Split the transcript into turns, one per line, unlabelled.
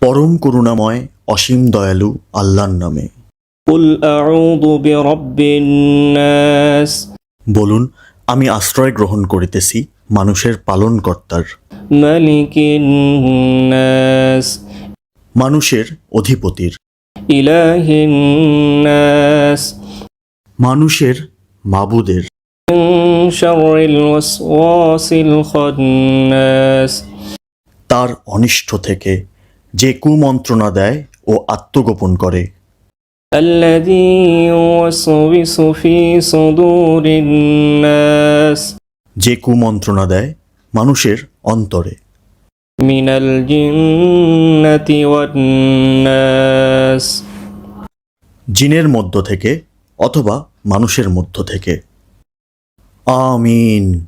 পরম করুণাময় অসীম দয়ালু আল্লাহর নামে। বলুন আমি আশ্রয় গ্রহণ করিতেছি মানুষের পালনকর্তার। মানুষের অধিপতির। মানুষের মাবুদের। তার অনিষ্ট থেকে যে কুমন্ত্রণা দেয় ও আত্মগোপন করে। যে কুমন্ত্রণা দেয় মানুষের অন্তরে।
মিনাল
জিনের মধ্য থেকে অথবা মানুষের মধ্য থেকে। Amin.